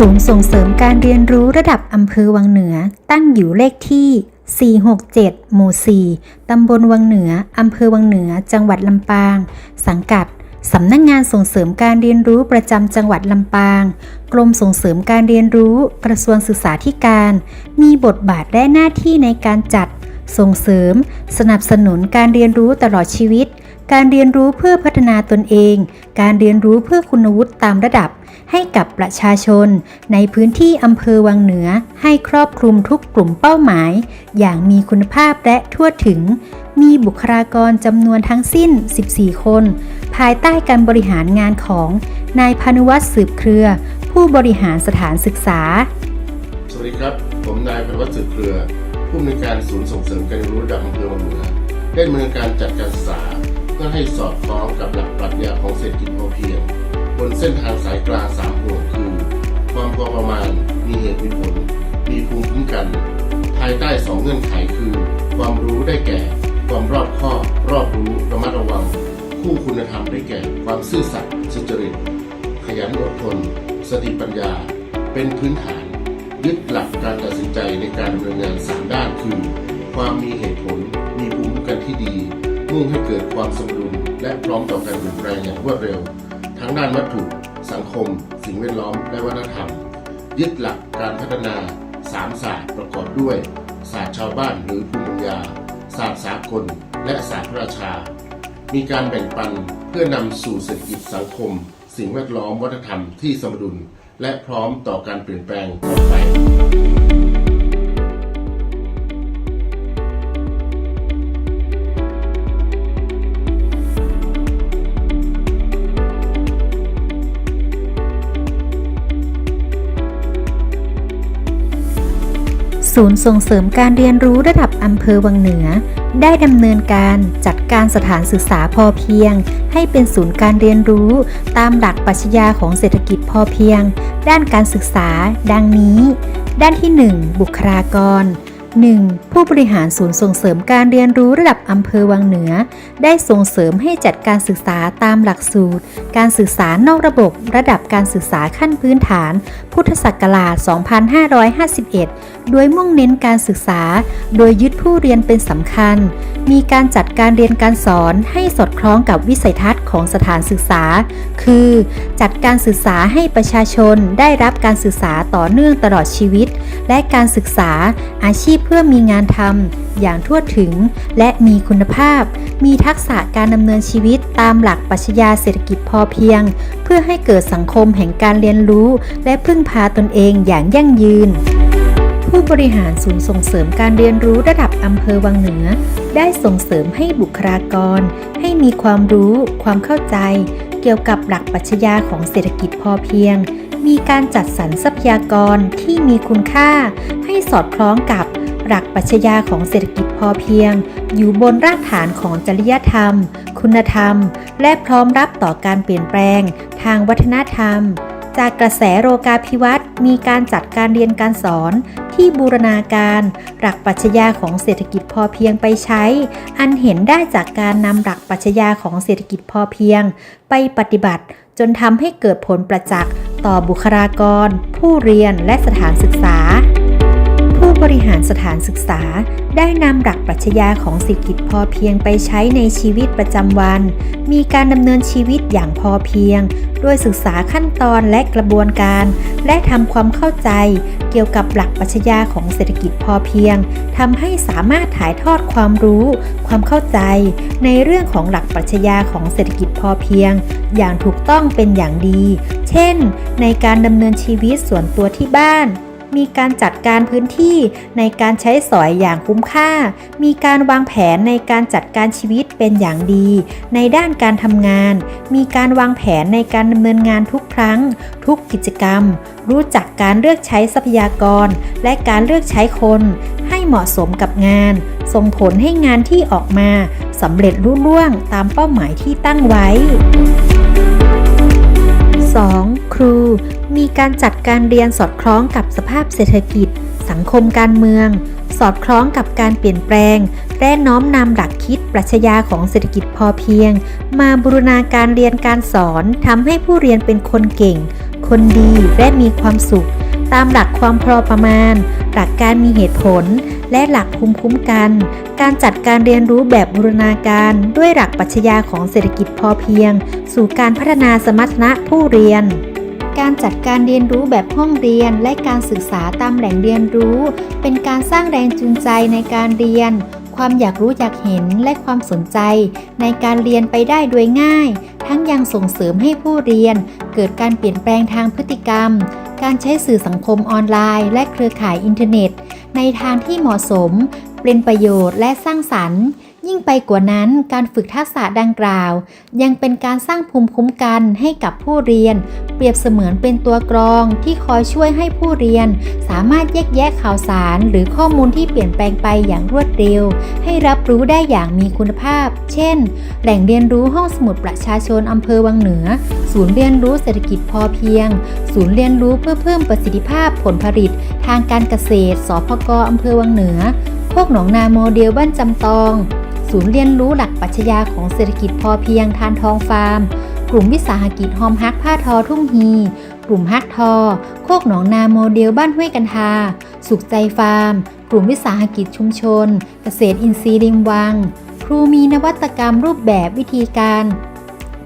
ศูนย์ส่งเสริมการเรียนรู้ระดับอำเภอวังเหนือ ตั้งอยู่เลขที่ 467 หมู่ 4 ตำบลวังเหนือ อำเภอวังเหนือ จังหวัดลำปาง สังกัด สำนักงงานส่งเสริมการเรียนรู้ประจำจังหวัดลำปาง กรมส่งเสริมการเรียนรู้ กระทรวงศึกษาธิการ มีบทบาทและหน้าที่ในการจัด ส่งเสริม สนับสนุนการเรียนรู้ตลอดชีวิต การเรียนรู้เพื่อพัฒนาตนเอง การเรียนรู้เพื่อคุณวุฒิตามระดับ ให้กับประชาชน ในพื้นที่อำเภอวังเหนือให้ครอบคลุมทุกกลุ่มเป้าหมาย อย่างมีคุณภาพและทั่วถึง มีบุคลากรจำนวนทั้งสิ้น 14 คน ภายใต้การบริหารงานของนายพานุวัฒน์สืบเครือ ผู้บริหารสถานศึกษา สวัสดีครับ ผมนายพนุวัฒน์สืบเครือ ผู้อำนวยการศูนย์ส่งเสริมการเรียนรู้ระดับอำเภอวังเหนือได้ดำเนินการจัดการศึกษา เพื่อให้สอดคล้องกับหลักปรัชญาของเศรษฐกิจพอเพียง นเส้นทางสายกลางสามห่วงคือ ความพอประมาณ มีเหตุมีผล มีภูมิคุ้มกัน ภายใต้สองเงื่อนไขคือ ความรู้ได้แก่ ความรอบคอบ รอบรู้ ระมัดระวัง คู่คุณธรรมได้แก่ ความซื่อสัตย์สุจริต ขยันอดทน สติปัญญา เป็นพื้นฐาน ยึดหลักการตัดสินใจในการดำเนินงาน3ด้านคือ ความมีเหตุผล มีภูมิคุ้มกันที่ดี มุ่งให้เกิดความสมดุลและพร้อมต่อการเปลี่ยนแปลงอย่างรวดเร็ว ทั้งด้านวัตถุ สังคม สิ่งแวดล้อม และวัฒนธรรม ยึดหลักการพัฒนา3ศาสตร์ประกอบด้วยศาสตร์ชาวบ้านหรือภูมิปัญญา ศาสตร์สากล และศาสตร์พระราชา มีการแบ่งปันเพื่อนำสู่เศรษฐกิจสังคม สิ่งแวดล้อมวัฒนธรรมที่สมดุล และพร้อมต่อการเปลี่ยนแปลงต่อไป ศูนย์ส่งเสริมการเรียนรู้ระดับอำเภอวังเหนือ ได้ดำเนินการจัดการสถานศึกษาพอเพียง ให้เป็นศูนย์การเรียนรู้ตามหลักปรัชญาของเศรษฐกิจพอเพียง ด้านการศึกษา ดังนี้ ด้านที่ 1 บุคลากร 1. ผู้บริหารศูนย์ส่งเสริมการเรียนรู้ระดับอำเภอวังเหนือ ได้ส่งเสริมให้จัดการศึกษาตามหลักสูตร การศึกษานอกระบบ ระดับการศึกษาขั้นพื้นฐาน พุทธศักราช 2551 โดยมุ่งเน้นการศึกษา โดยยึดผู้เรียนเป็นสำคัญ มีการจัดการเรียนการสอนให้สอดคล้องกับวิสัยทัศน์ของสถานศึกษา คือ จัดการศึกษาให้ประชาชนได้รับการศึกษาต่อเนื่องตลอดชีวิต และการศึกษาอาชีพเพื่อมีงานทำอย่างทั่วถึง และมีคุณภาพ มีทักษะการดำเนินชีวิตตามหลักปรัชญาเศรษฐกิจพอเพียง เพื่อให้เกิดสังคมแห่งการเรียนรู้และพึ่งพาตนเองอย่างยั่งยืน ผู้บริหารศูนย์ส่งเสริมการเรียนรู้ระดับอำเภอวังเหนือ ได้ส่งเสริมให้บุคลากร ให้มีความรู้ ความเข้าใจ เกี่ยวกับหลักปรัชญาของเศรษฐกิจพอเพียง มีการจัดสรรทรัพยากรที่มีคุณค่า ให้สอดคล้องกับหลักปรัชญาของเศรษฐกิจพอเพียง อยู่บนรากฐานของจริยธรรม คุณธรรม และพร้อมรับต่อการเปลี่ยนแปลง ทางวัฒนธรรม จากกระแสโรกาภิวัตน์มีการจัดการเรียนการสอนที่บูรณาการ หลักปรัชญาของเศรษฐกิจพอเพียงไปใช้ อันเห็นได้จากการนำหลักปรัชญาของเศรษฐกิจพอเพียง ไปปฏิบัติ จนทำให้เกิดผลประจักษ์ต่อบุคลากร ผู้เรียนและสถานศึกษา บริหารสถานศึกษา ได้นำหลักปรัชญาของเศรษฐกิจพอเพียงไปใช้ในชีวิตประจำวัน มีการดำเนินชีวิตอย่างพอเพียง โดยศึกษาขั้นตอนและกระบวนการ และทำความเข้าใจ เกี่ยวกับหลักปรัชญาของเศรษฐกิจพอเพียงทำให้สามารถถ่ายทอดความรู้ ความเข้าใจ ในเรื่องของหลักปรัชญาของเศรษฐกิจพอเพียง อย่างถูกต้องเป็นอย่างดี เช่น ในการดำเนินชีวิตส่วนตัวที่บ้าน มีการจัดการพื้นที่ในการใช้สอยอย่างคุ้มค่า มีการวางแผนในการจัดการชีวิตเป็นอย่างดี ในด้านการทำงาน มีการวางแผนในการดำเนินงานทุกครั้ง ทุกกิจกรรม รู้จักการเลือกใช้ทรัพยากร และการเลือกใช้คน ให้เหมาะสมกับงาน ส่งผลให้งานที่ออกมาสำเร็จรุ่ล่วงตามเป้าหมายที่ตั้งไว้ 2. ครู มีการจัดการเรียนสอดคล้องกับสภาพเศรษฐกิจ สังคมการเมือง สอดคล้องกับการเปลี่ยนแปลง และน้อมนำหลักคิดปรัชญาของเศรษฐกิจพอเพียง มาบูรณาการเรียนการสอนทำให้ผู้เรียนเป็นคนเก่ง คนดีและมีความสุข ตามหลักความพอประมาณ หลักการมีเหตุผล และหลักภูมิคุ้มกัน การจัดการเรียนรู้แบบบูรณาการด้วยหลักปรัชญาของเศรษฐกิจพอเพียง สู่การพัฒนาสมรรถนะผู้เรียน การจัดการเรียนรู้แบบห้องเรียนและการศึกษาตามแหล่งเรียนรู้ เป็นการสร้างแรงจูงใจในการเรียน ความอยากรู้อยากเห็นและความสนใจ ในการเรียนไปได้โดยง่าย ทั้งยังส่งเสริมให้ผู้เรียน เกิดการเปลี่ยนแปลงทางพฤติกรรม การใช้สื่อสังคมออนไลน์ และเครือข่ายอินเทอร์เน็ต ในทางที่เหมาะสม เป็นประโยชน์และสร้างสรรค์ ยิ่งไปกว่านั้นการฝึกทักษะดังกล่าว ยังเป็นการสร้างภูมิคุ้มกันให้กับผู้เรียน เปรียบเสมือนเป็นตัวกรองที่คอยช่วยให้ผู้เรียน สามารถแยกแยะข่าวสารหรือข้อมูลที่เปลี่ยนแปลงไปอย่างรวดเร็ว ให้รับรู้ได้อย่างมีคุณภาพ เช่น แหล่งเรียนรู้ห้องสมุดประชาชนอำเภอวังเหนือ ศูนย์เรียนรู้เศรษฐกิจพอเพียง ศูนย์เรียนรู้เพื่อเพิ่มประสิทธิภาพผลผลิต ทางการเกษตร สพกอำเภอวังเหนือพวกหนองนาโมเดลบ้านจำตอง ศูนย์เรียนรู้หลักปัชญาของเศรษฐกิจพอเพียงทานทองฟาร์ม กลุ่มวิสาหกิจฮอมฮักผ้าทอทุ่งฮี กลุ่มฮักทอ โคกหนองนาโมเดลบ้านห้วยกันทา สุขใจฟาร์ม กลุ่มวิสาหกิจชุมชน เกษตรอินทรีย์ริมวัง ครูมีนวัตกรรมรูปแบบวิธีการ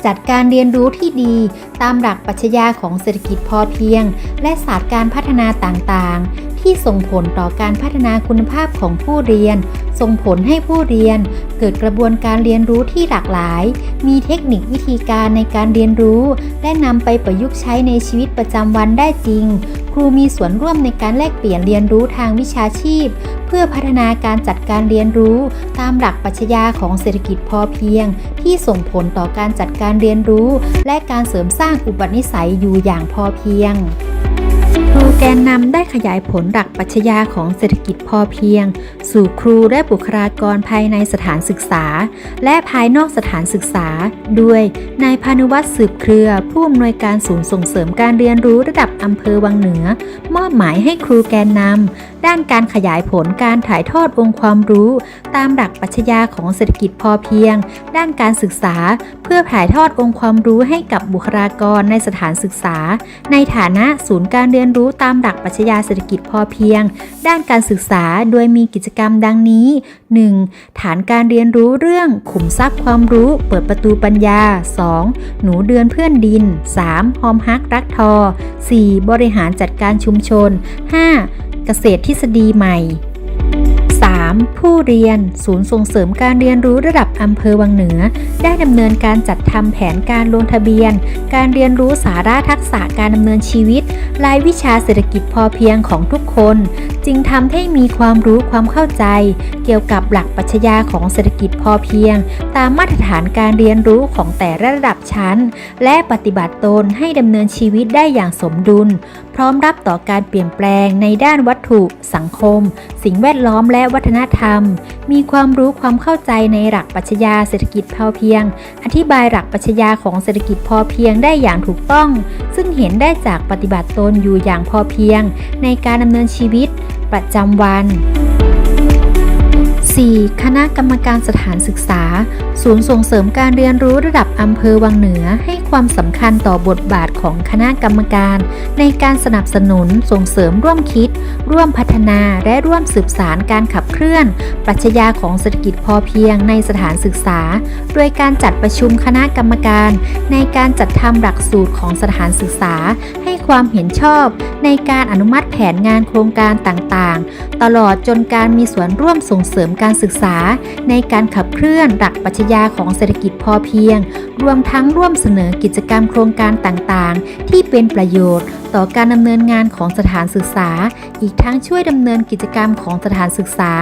จัดการเรียนรู้ที่ดีตามหลักปรัชญาของเศรษฐกิจพอเพียง และศาสตร์การพัฒนาต่างๆ ที่ส่งผลต่อการพัฒนาคุณภาพของผู้เรียน ส่งผลให้ผู้เรียน เกิดกระบวนการเรียนรู้ที่หลากหลาย มีเทคนิควิธีการในการเรียนรู้ และนำไปประยุกต์ใช้ในชีวิตประจำวันได้จริง ครูมีส่วนร่วมในการแลกเปลี่ยนเรียนรู้ทางวิชาชีพ เพื่อพัฒนาการจัดการเรียนรู้ ตามหลักปรัชญาของเศรษฐกิจพอเพียง ที่ส่งผลต่อการจัดการเรียนรู้ และการเสริมสร้างอุปนิสัยอยู่อย่างพอเพียง ครูแกนนำได้ขยายผลหลักปรัชญาของเศรษฐกิจพอเพียง สู่ครูและบุคลากรภายในสถานศึกษา และภายนอกสถานศึกษา ด้วยนายพานุวัฒน์สืบเครือ ผู้อำนวยการศูนย์ส่งเสริมการเรียนรู้ระดับอำเภอวังเหนือ มอบหมายให้ครูแกนนำด้านการขยายผลการถ่ายทอดองค์ความรู้ ตามหลักปรัชญาของเศรษฐกิจพอเพียง ด้านการศึกษา เพื่อถ่ายทอดองค์ความรู้ให้กับบุคลากรในสถานศึกษา ในฐานะศูนย์การเรียนรู้ตามหลักปรัชญาเศรษฐกิจพอเพียง ด้านการศึกษาโดยมีกิจกรรมดังนี้ 1. ฐานการเรียนรู้เรื่องขุมทรัพย์ความรู้ เปิดประตูปัญญา 2. หนูเดือนเพื่อนดิน 3. หอมฮักรักทอ 4. บริหารจัดการชุมชน 5. เกษตรทฤษฎีใหม่ 3. ผู้เรียน ศูนย์ส่งเสริมการเรียนรู้ระดับอำเภอวังเหนือ ได้ดำเนินการจัดทำแผนการลงทะเบียน การเรียนรู้สาระทักษะการดำเนินชีวิต รายวิชาเศรษฐกิจพอเพียงของทุกคน จึงทำให้มีความรู้ความเข้าใจ เกี่ยวกับหลักปรัชญาของเศรษฐกิจพอเพียง ตามมาตรฐานการเรียนรู้ของแต่ละระดับชั้น และปฏิบัติตนให้ดำเนินชีวิตได้อย่างสมดุล พร้อมรับต่อการเปลี่ยนแปลงในด้านวัตถุ สังคม สิ่งแวดล้อมและวัฒนธรรม มีความรู้ความเข้าใจในหลักปัชญาเศรษฐกิจพอเพียง อธิบายหลักปัชญาของเศรษฐกิจพอเพียงได้อย่างถูกต้อง ซึ่งเห็นได้จากปฏิบัติตนอยู่อย่างพอเพียง ในการดำเนินชีวิตประจำวัน 4. คณะกรรมการสถานศึกษา ศูนย์ส่งเสริมการเรียนรู้ระดับอำเภอวังเหนือให้ความสำคัญต่อบทบาทของคณะกรรมการ ในการสนับสนุนส่งเสริมร่วมคิด ร่วมพัฒนาและร่วมสืบสารการขับเคลื่อน ปรัชญาของเศรษฐกิจพอเพียงในสถานศึกษา โดยการจัดประชุมคณะกรรมการ ในการจัดทำหลักสูตรของสถานศึกษา ให้ความเห็นชอบ ในการอนุมัติแผนงานโครงการต่างๆ ตลอดจนการมีส่วนร่วมส่งเสริมการการศึกษาในการขับเคลื่อนหลักปรัชญาของเศรษฐกิจพอเพียง รวมทั้งร่วมเสนอกิจกรรมโครงการต่างๆ ที่เป็นประโยชน์ ต่อการดำเนินงานของสถานศึกษา อีกทั้งช่วยดำเนินกิจกรรมของสถานศึกษา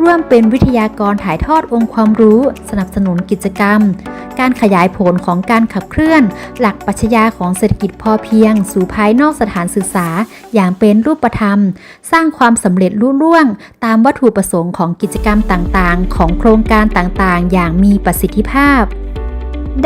ร่วมเป็นวิทยากรถ่ายทอดองค์ความรู้ สนับสนุนกิจกรรม การขยายผลของการขับเคลื่อน หลักปรัชญาของเศรษฐกิจพอเพียง สู่ภายนอกสถานศึกษา อย่างเป็นรูปธรรม สร้างความสำเร็จรุ่ร่วง ตามวัตถุประสงค์ของกิจกรรมต่างๆ ของโครงการต่างๆ อย่างมีประสิทธิภาพ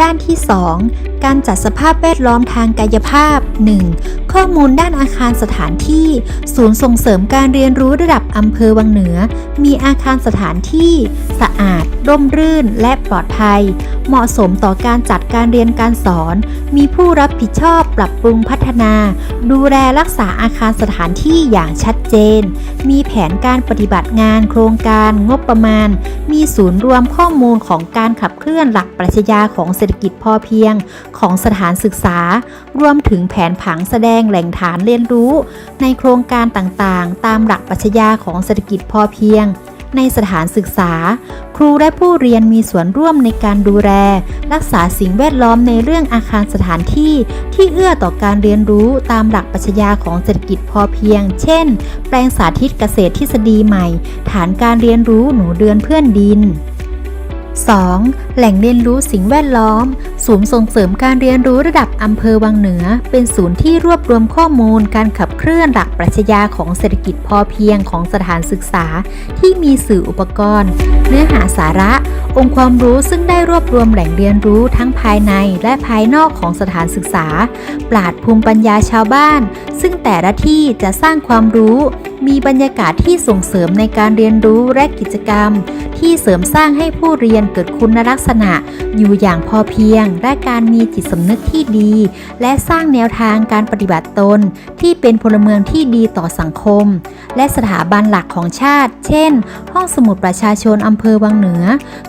ด้านที่ 2 การจัดสภาพแวดล้อมทางกายภาพ 1. ข้อมูลด้านอาคารสถานที่ ศูนย์ส่งเสริมการเรียนรู้ระดับอำเภอวังเหนือ มีอาคารสถานที่ สะอาด ร่มรื่น และปลอดภัย เหมาะสมต่อการจัดการเรียนการสอน มีผู้รับผิดชอบปรับปรุงพัฒนา ดูแลรักษาอาคารสถานที่อย่างชัดเจน มีแผนการปฏิบัติงานโครงการงบประมาณ มีศูนย์รวมข้อมูลของการขับเคลื่อนหลักปรัชญาของเศรษฐกิจพอเพียงของสถานศึกษา รวมถึงแผนผังแสดงแหล่งฐานเรียนรู้ ในโครงการต่างๆ ตามหลักปรัชญาของเศรษฐกิจพอเพียง ในสถานศึกษา ครูและผู้เรียนมีส่วนร่วมในการดูแล รักษาสิ่งแวดล้อมในเรื่องอาคารสถานที่ ที่เอื้อต่อการเรียนรู้ตามหลักปรัชญาของเศรษฐกิจพอเพียง เช่น แปลงสาธิตเกษตรทฤษฎีใหม่ ฐานการเรียนรู้หนูเดือนเพื่อนดิน 2. แหล่งเรียนรู้สิ่งแวดล้อม ศูนย์ส่งเสริมการเรียนรู้ระดับอำเภอวังเหนือ เป็นศูนย์ที่รวบรวมข้อมูลการขับเคลื่อนหลักปรัชญาของเศรษฐกิจพอเพียงของสถานศึกษา ที่มีสื่ออุปกรณ์ เนื้อหาสาระ องค์ความรู้ซึ่งได้รวบรวมแหล่งเรียนรู้ทั้งภายในและภายนอกของสถานศึกษา ปราดภูมิปัญญาชาวบ้าน ซึ่งแต่ละที่จะสร้างความรู้ มีบรรยากาศที่ส่งเสริมในการเรียนรู้และกิจกรรม ที่เสริมสร้างให้ผู้เรียนเกิดคุณลักษณะ อยู่อย่างพอเพียง และการมีจิตสำนึกที่ดี และสร้างแนวทางการปฏิบัติตน ที่เป็นพลเมืองที่ดีต่อสังคม และสถาบันหลักของชาติ เช่น ห้องสมุดประชาชนอำเภอวังเหนือ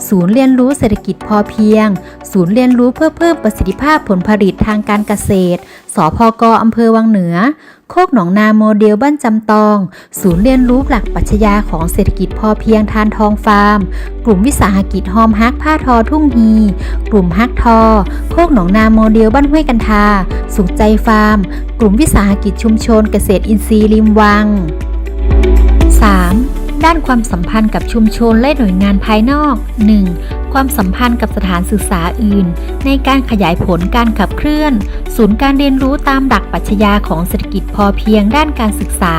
ศูนย์เรียนรู้เศรษฐกิจพอเพียง ศูนย์เรียนรู้เพื่อเพิ่มประสิทธิภาพผลผลิตทางการเกษตร สพกอำเภอวังเหนือ โคกหนองนาโมเดลบ้านจำตอง ศูนย์เรียนรู้หลักปัชญาของเศรษฐกิจพอเพียงทานทองฟาร์ม กลุ่มวิสาหกิจฮอมฮักผ้าทอทุ่งฮี กลุ่มฮักทอ โคกหนองนาโมเดลบ้านห้วยกันทา สุขใจฟาร์ม กลุ่มวิสาหกิจชุมชนเกษตรอินทรีย์ริมวัง 3. ด้านความสัมพันธ์กับชุมชนและหน่วยงานภายนอก 1. ความสัมพันธ์กับสถานศึกษาอื่น ในการขยายผลการขับเคลื่อน ศูนย์การเรียนรู้ตามหลักปัชญาของเศรษฐกิจพอเพียงด้านการศึกษา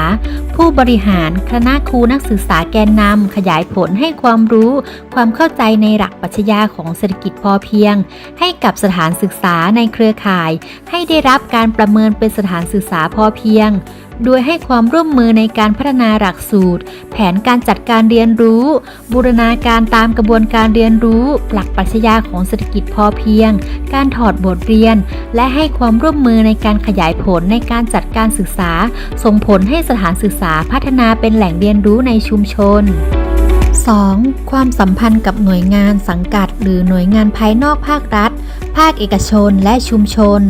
ผู้บริหารคณะครูนักศึกษาแกนนำขยายผลให้ความรู้ ความเข้าใจในหลักปัชญาของเศรษฐกิจพอเพียง ให้กับสถานศึกษาในเครือข่าย ให้ได้รับการประเมินเป็นสถานศึกษาพอเพียง โดยให้ความร่วมมือในการพัฒนาหลักสูตร แผนการจัดการเรียนรู้ บูรณาการตามกระบวนการเรียนรู้ หลักปรัชญาของเศรษฐกิจพอเพียง การถอดบทเรียน และให้ความร่วมมือในการขยายผลในการจัดการศึกษา ส่งผลให้สถานศึกษาพัฒนาเป็นแหล่งเรียนรู้ในชุมชน 2. ความสัมพันธ์กับหน่วยงานสังกัด หรือหน่วยงานภายนอกภาครัฐ ภาคเอกชนและชุมชน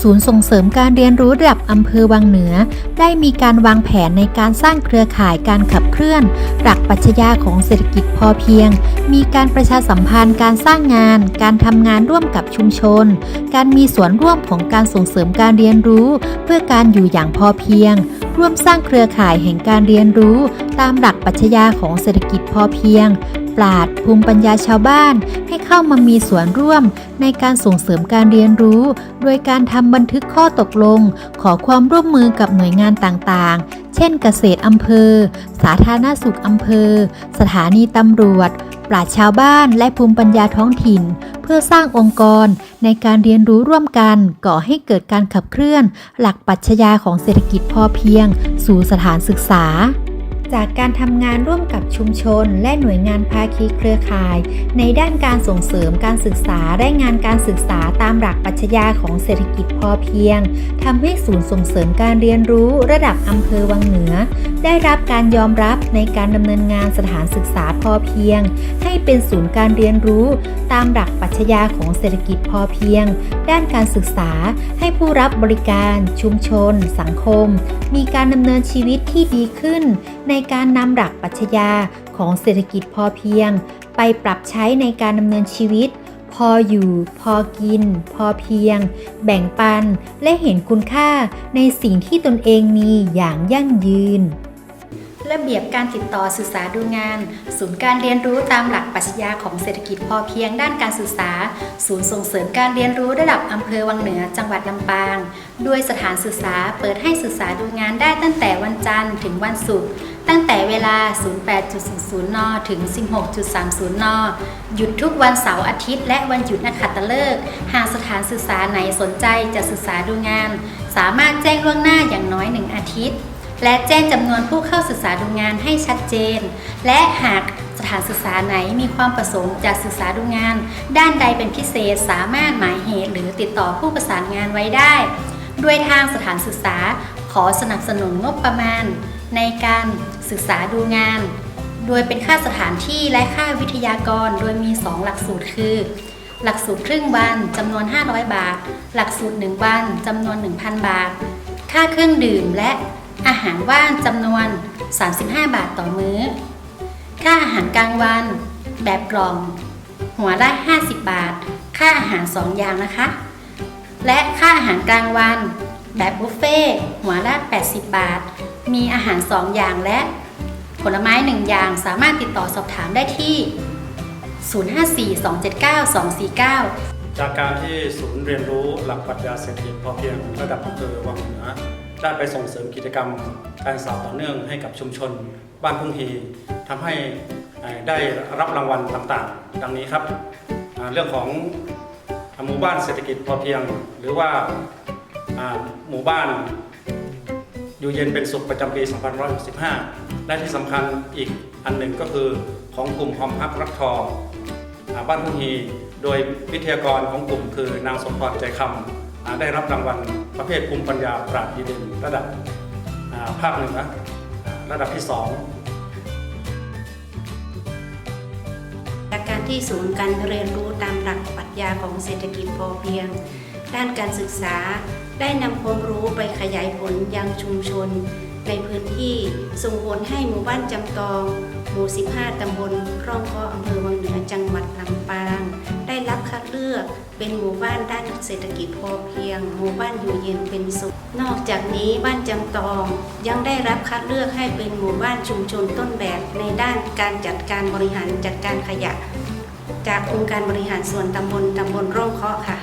ศูนย์ส่งเสริมการเรียนรู้ระดับอำเภอวังเหนือ ได้มีการวางแผนในการสร้างเครือข่ายการขับเคลื่อน หลักปัชญาของเศรษฐกิจพอเพียง มีการประชาสัมพันธ์การสร้างงาน การทำงานร่วมกับชุมชน การมีส่วนร่วมของการส่งเสริมการเรียนรู้ เพื่อการอยู่อย่างพอเพียง ร่วมสร้างเครือข่ายแห่งการเรียนรู้ ตามหลักปัชญาของเศรษฐกิจพอเพียง ปราดภูมิปัญญาชาวบ้าน ให้เข้ามามีส่วนร่วมในการส่งเสริมการเรียนรู้ โดยการทำบันทึกข้อตกลง ขอความร่วมมือกับหน่วยงานต่างๆ เช่นเกษตรอำเภอ สาธารณสุขอำเภอ สถานีตำรวจ ปราชญ์ชาวบ้านและภูมิปัญญาท้องถิ่น เพื่อสร้างองค์กรในการเรียนรู้ร่วมกัน ก่อให้เกิดการขับเคลื่อน หลักปรัชญาของเศรษฐกิจพอเพียง สู่สถานศึกษา จากการทำงานร่วมกับชุมชน และหน่วยงานภาคีเครือข่าย ในด้านการส่งเสริมการศึกษาและงานการศึกษาตามหลักปรัชญาของเศรษฐกิจพอเพียงทำให้ศูนย์ส่งเสริมการเรียนรู้ระดับอำเภอวังเหนือ ได้รับการยอมรับในการดำเนินงานสถานศึกษาพอเพียง ให้เป็นศูนย์การเรียนรู้ตามหลักปรัชญาของเศรษฐกิจพอเพียง ด้านการศึกษาให้ผู้รับบริการ ชุมชน สังคม มีการดำเนินชีวิตที่ดีขึ้น ในการนำหลักปัชญาของเศรษฐกิจพอเพียง ไปปรับใช้ในการดำเนินชีวิต พออยู่ พอกิน พอเพียง แบ่งปัน และเห็นคุณค่าในสิ่งที่ตนเองมีอย่างยั่งยืนระเบียบการติดต่อศึกษาดูงาน ศูนย์การเรียนรู้ตามหลักปรัชญาของเศรษฐกิจพอเพียงด้านการศึกษา ศูนย์ส่งเสริมการเรียนรู้ระดับอำเภอวังเหนือจังหวัดลำปาง ด้วยสถานศึกษาเปิดให้ศึกษาดูงานได้ตั้งแต่วันจันทร์ถึงวันศุกร์ ตั้งแต่เวลา 08.00 น ถึง 16.30 น หยุดทุกวันเสาร์อาทิตย์และวันหยุดนักขัตฤกษ์หากสถานศึกษาไหนสนใจจะศึกษาดูงาน สามารถแจ้งล่วงหน้าอย่างน้อย 1 อาทิตย์ และแจ้งจำนวนผู้เข้าศึกษาดูงานให้ชัดเจน และหากสถานศึกษาไหนมีความประสงค์จะศึกษาดูงาน ด้านใดเป็นพิเศษสามารถหมายเหตุหรือติดต่อผู้ประสานงานไว้ได้ ด้วยทางสถานศึกษาขอสนับสนุนงบประมาณ ในการศึกษาดูงาน โดยเป็นค่าสถานที่และค่าวิทยากร โดยมี 2 หลักสูตรคือ หลักสูตรครึ่งวันจำนวน 500 บาท หลักสูตร 1 วันจำนวน 1,000 บาท ค่าเครื่องดื่มและอาหารว่างจำนวน 35 บาทต่อมื้อ ค่าอาหารกลางวัน แบบกล่อง หัวละ 50 บาท ค่าอาหาร 2 อย่างนะคะ และค่าอาหารกลางวัน แบบบุฟเฟ่หัวละ 80 บาท มีอาหาร 2 อย่างและผลไม้ 1 อย่างสามารถติดต่อสอบถามได้ที่ 054-279-249 จากการที่ศูนย์เรียนรู้หลักปรัชญาเศรษฐกิจพอเพียงระดับอำเภอวังเหนือได้ไปส่งเสริมกิจกรรมการศึกษาต่อเนื่องให้กับชุมชน บ้านพุ่งฮีทำให้ได้รับรางวัลต่างๆ ดังนี้ครับ เรื่องของหมู่บ้านเศรษฐกิจพอเพียง หรือว่าหมู่บ้าน อยู่เย็นเป็นสุขประจำปี 2565 และที่สำคัญอีกอันหนึ่งก็คือของกลุ่มหอมฮักรักทองบ้านพุ่งฮีโดยวิทยากรของกลุ่มคือนางสมพรใจคำได้รับรางวัลประเภทภูมิปัญญาปราดดีเด่นระดับภาคหนืออ่าระดับที่2จากการที่ศูนย์การเรียนรู้ตามหลักปรัชญาของเศรษฐกิจพอเพียง ด้านการศึกษา ได้นำความรู้ไปขยายผลยังชุมชน ในพื้นที่ส่งผลให้หมู่บ้านจำตอง หมู่ 15 ตำบลร่องเคาะอำเภอวังเหนือจังหวัดลำปาง ได้รับคัดเลือกเป็นหมู่บ้านด้านเศรษฐกิจพอเพียง หมู่บ้านอยู่เย็นเป็นสุข นอกจากนี้บ้านจำตองยังได้รับคัดเลือกให้เป็นหมู่บ้านชุมชนต้นแบบ ในด้านการจัดการบริหารจัดการขยะ จากองค์การบริหารส่วนตำบลตำบลร่องเคาะค่ะ